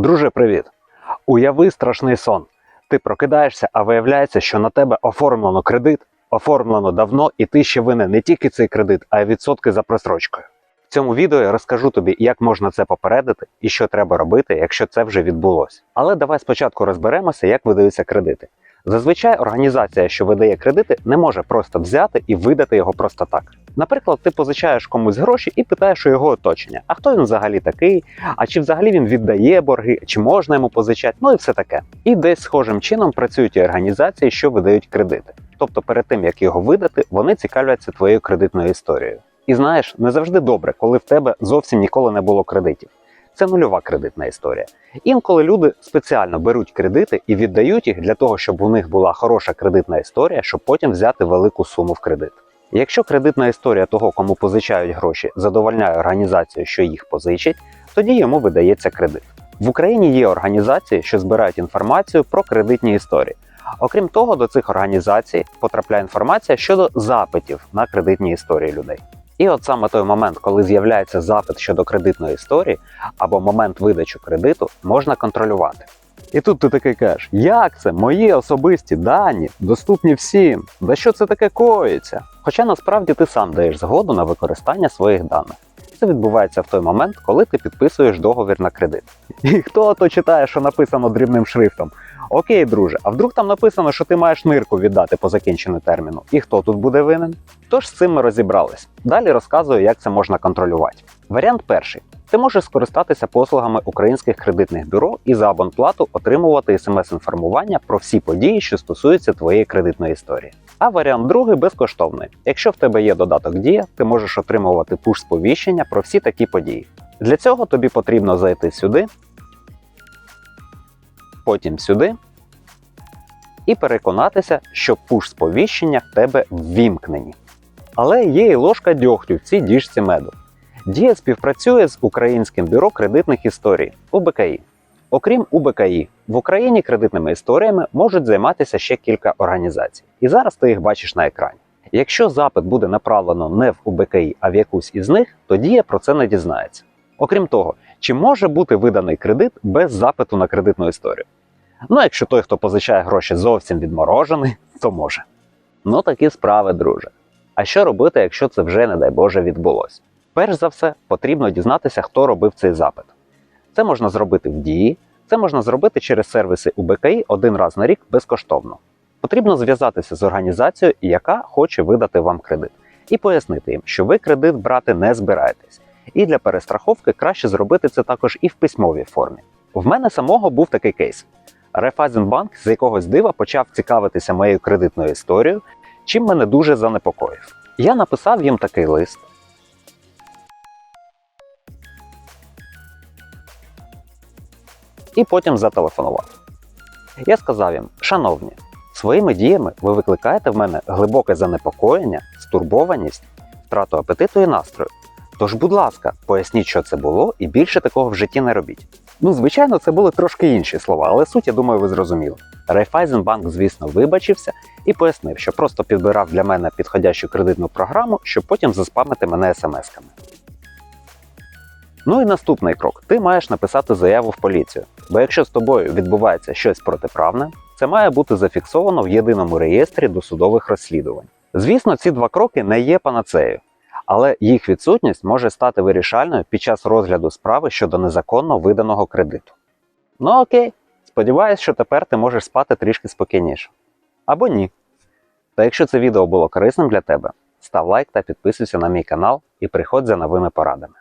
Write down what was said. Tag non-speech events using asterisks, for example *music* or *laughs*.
Друже, привіт! Уяви страшний сон. Ти прокидаєшся, а виявляється, що на тебе оформлено кредит, оформлено давно, і ти ще винен не тільки цей кредит, а й відсотки за просрочкою. В цьому відео я розкажу тобі, як можна це попередити і що треба робити, якщо це вже відбулося. Але давай спочатку розберемося, як видаються кредити. Зазвичай організація, що видає кредити, не може просто взяти і видати його просто так. Наприклад, ти позичаєш комусь гроші і питаєш у його оточення, а хто він взагалі такий, а чи взагалі він віддає борги, чи можна йому позичати, ну і все таке. І десь схожим чином працюють і організації, що видають кредити. Тобто, перед тим як його видати, вони цікавляться твоєю кредитною історією. І знаєш, не завжди добре, коли в тебе зовсім ніколи не було кредитів. Це нульова кредитна історія. Інколи люди спеціально беруть кредити і віддають їх для того, щоб у них була хороша кредитна історія, щоб потім взяти велику суму в кредит. Якщо кредитна історія того, кому позичають гроші, задовольняє організацію, що їх позичить, тоді йому видається кредит. В Україні є організації, що збирають інформацію про кредитні історії. Окрім того, до цих організацій потрапляє інформація щодо запитів на кредитні історії людей. І от саме той момент, коли з'являється запит щодо кредитної історії або момент видачі кредиту, можна контролювати. І тут ти такий кажеш, як це? Мої особисті дані доступні всім. Да що це таке коїться? Хоча насправді ти сам даєш згоду на використання своїх даних. Це відбувається в той момент, коли ти підписуєш договір на кредит. *laughs* І хто то читає, що написано дрібним шрифтом? Окей, друже, а вдруг там написано, що ти маєш нирку віддати по закінченню терміну? І хто тут буде винен? Тож з цим ми розібрались. Далі розказую, як це можна контролювати. Варіант перший. Ти можеш скористатися послугами українських кредитних бюро і за абонплату отримувати смс-інформування про всі події, що стосуються твоєї кредитної історії. А варіант другий безкоштовний. Якщо в тебе є додаток Дія, ти можеш отримувати пуш-сповіщення про всі такі події. Для цього тобі потрібно зайти сюди, потім сюди і переконатися, що пуш-сповіщення в тебе ввімкнені. Але є і ложка дьогтю в цій діжці меду. Дія співпрацює з Українським бюро кредитних історій УБКІ. Окрім УБКІ, в Україні кредитними історіями можуть займатися ще кілька організацій. І зараз ти їх бачиш на екрані. Якщо запит буде направлено не в УБКІ, а в якусь із них, то дія про це не дізнається. Окрім того, чи може бути виданий кредит без запиту на кредитну історію? Ну, якщо той, хто позичає гроші, зовсім відморожений, то може. Ну такі справи, друже. А що робити, якщо це вже, не дай Боже, відбулося? Перш за все, потрібно дізнатися, хто робив цей запит. Це можна зробити в дії, це можна зробити через сервіси УБКІ один раз на рік безкоштовно. Потрібно зв'язатися з організацією, яка хоче видати вам кредит, і пояснити їм, що ви кредит брати не збираєтесь. І для перестраховки краще зробити це також і в письмовій формі. В мене самого був такий кейс. Райфайзенбанк з якогось дива почав цікавитися моєю кредитною історією, чим мене дуже занепокоїв. Я написав їм такий лист. І потім зателефонував. Я сказав їм: шановні, своїми діями ви викликаєте в мене глибоке занепокоєння, стурбованість, втрату апетиту і настрою. Тож, будь ласка, поясніть, що це було, і більше такого в житті не робіть. Ну, звичайно, це були трошки інші слова, але суть, я думаю, ви зрозуміли. Райфайзенбанк, звісно, вибачився і пояснив, що просто підбирав для мене підходящу кредитну програму, щоб потім заспамити мене смс-ками. Ну і наступний крок: ти маєш написати заяву в поліцію. Бо якщо з тобою відбувається щось протиправне, це має бути зафіксовано в єдиному реєстрі досудових розслідувань. Звісно, ці два кроки не є панацеєю, але їх відсутність може стати вирішальною під час розгляду справи щодо незаконно виданого кредиту. Ну окей, сподіваюсь, що тепер ти можеш спати трішки спокійніше. Або ні. Та якщо це відео було корисним для тебе, став лайк та підписуйся на мій канал і приходь за новими порадами.